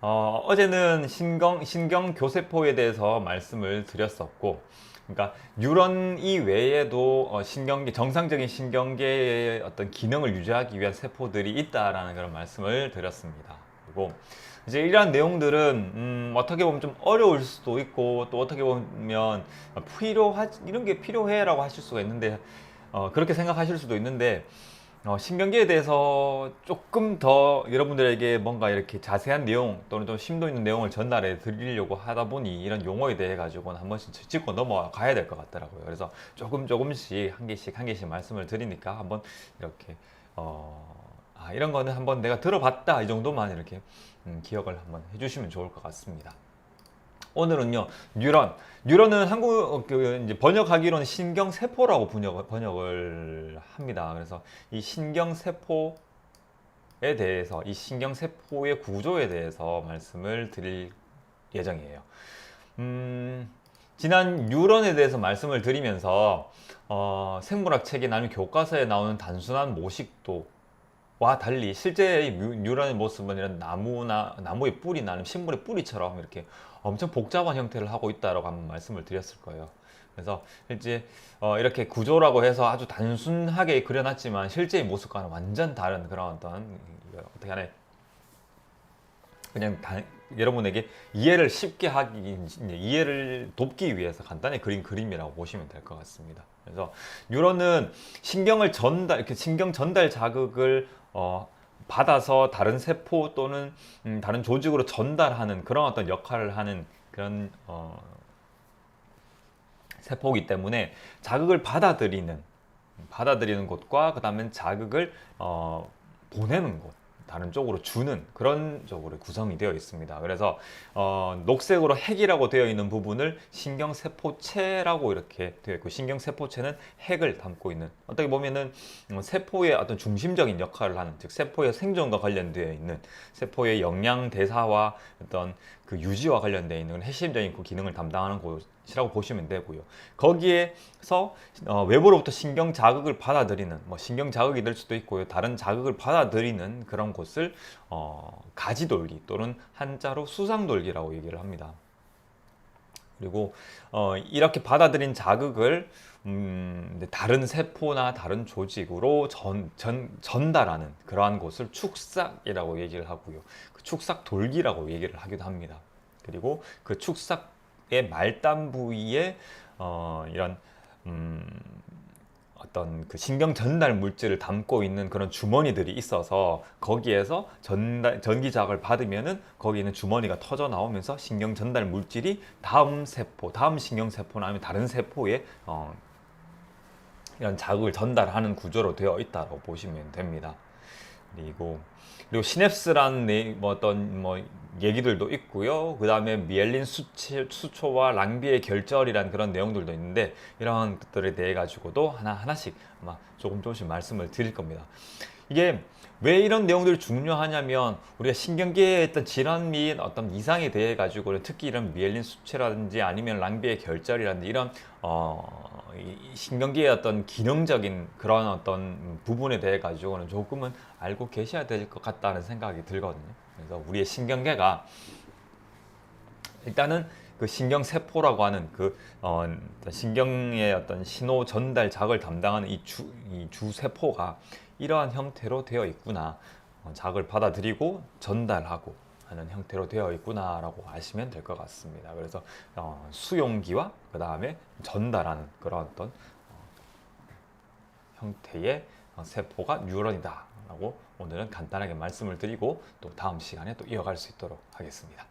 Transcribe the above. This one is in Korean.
어, 어제는 신경, 신경 교세포에 대해서 말씀을 드렸었고, 그러니까 뉴런 이 외에도 어, 신경계 정상적인 신경계의 어떤 기능을 유지하기 위한 세포들이 있다라는 그런 말씀을 드렸습니다. 그리고 이제 이러한 내용들은 음, 어떻게 보면 좀 어려울 수도 있고 또 어떻게 보면 필요하 이런 게 필요해라고 하실 수가 있는데 어, 그렇게 생각하실 수도 있는데 어, 신경계에 대해서 조금 더 여러분들에게 뭔가 이렇게 자세한 내용 또는 좀 심도 있는 내용을 전달해 드리려고 하다 보니 이런 용어에 대해 가지고는 한 번씩 짚고 넘어가야 될 것 같더라고요. 그래서 조금 조금씩 한 개씩 한 개씩 말씀을 드리니까 한번 이렇게 어, 아, 이런 거는 한번 내가 들어봤다 이 정도만 이렇게 음, 기억을 한번 해주시면 좋을 것 같습니다. 오늘은요 뉴런 뉴런은 한국 어, 그 번역하기로는 신경 세포라고 번역, 번역 을 합니다. 그래서 이 신경 세포에 대해서 이 신경 세포의 구조에 대해서 말씀을 드릴 예정이에요. 음, 지난 뉴런에 대해서 말씀을 드리면서 어, 생물학 책이나 교과서에 나오는 단순한 모식도 와 달리 실제 뉴런의 모습은 이런 나무나 나무의 뿌리나 아니면 식물의 뿌리처럼 이렇게 엄청 복잡한 형태를 하고 있다라고 한번 말씀을 드렸을 거예요. 그래서 실제 어, 이렇게 구조라고 해서 아주 단순하게 그려놨지만 실제의 모습과는 완전 다른 그런 어떤 어떻게 하네 그냥 다, 여러분에게 이해를 쉽게 하기 이해를 돕기 위해서 간단히 그린 그림이라고 보시면 될 것 같습니다. 그래서 뉴런은 신경을 전달 이렇게 신경 전달 자극을 어, 받아서 다른 세포 또는 음, 다른 조직으로 전달하는 그런 어떤 역할을 하는 그런 어, 세포이기 때문에 자극을 받아들이는 받아들이는 곳과 그 다음에 자극을 어, 보내는 곳 다른 쪽으로 주는 그런 쪽으로 구성이 되어 있습니다. 그래서 어, 녹색으로 핵이라고 되어 있는 부분을 신경세포체라고 이렇게 되어 있고 신경세포체는 핵을 담고 있는 어떻게 보면은 어, 세포의 어떤 중심적인 역할을 하는 즉 세포의 생존과 관련되어 있는 세포의 영양 대사와 어떤 그 유지와 관련되어 있는 핵심적인 그 기능을 담당하는 곳 이라고 보시면 되고요. 거기에서 어, 외부로부터 신경 자극을 받아들이는 뭐 신경 자극이 될 수도 있고요. 다른 자극을 받아들이는 그런 곳을 어, 가지돌기 또는 한자로 수상돌기라고 얘기를 합니다. 그리고 어, 이렇게 받아들인 자극을 음, 다른 세포나 다른 조직으로 전, 전, 전달하는 그러한 곳을 축삭이라고 얘기를 하고요. 그 축삭 돌기라고 얘기를 하기도 합니다. 그리고 그 축삭 의 말단 부위에 어, 이런 음, 어떤 그 신경 전달 물질을 담고 있는 그런 주머니들이 있어서 거기에서 전달, 전기 자극을 받으면은 거기 있는 주머니가 터져 나오면서 신경 전달 물질이 다음 세포, 다음 신경 세포나 아니면 다른 세포에 어, 이런 자극을 전달하는 구조로 되어 있다고 보시면 됩니다. 그리고 그리고 시냅스라는 뭐 어떤 뭐 얘기들도 있고요. 그 다음에 미엘린 수치, 수초와 랑비의 결절이라는 그런 내용들도 있는데 이러한 것들에 대해 가지고도 하나 하나씩 아마 조금 조금씩 말씀을 드릴 겁니다. 이게 왜 이런 내용들이 중요하냐면 우리가 신경계의 어떤 질환 및 어떤 이상에 대해 가지고는 특히 이런 미엘린 수치라든지 아니면 랑비의 결절이라든지 이런 어 신경계의 어떤 기능적인 그런 어떤 부분에 대해 가지고는 조금은 알고 계셔야 될 것 같다는 생각이 들거든요. 그래서 우리의 신경계가 일단은 그 신경 세포라고 하는 그 어, 신경의 어떤 신호 전달 작을 담당하는 이 주 이 주세포가 이러한 형태로 되어 있구나. 어, 작을 받아들이고 전달하고 하는 형태로 되어 있구나라고 아시면 될 것 같습니다. 그래서 어, 수용기와 그 다음에 전달하는 그런 어떤 어, 형태의 어, 세포가 뉴런이다라고 오늘은 간단하게 말씀을 드리고 또 다음 시간에 또 이어갈 수 있도록 하겠습니다.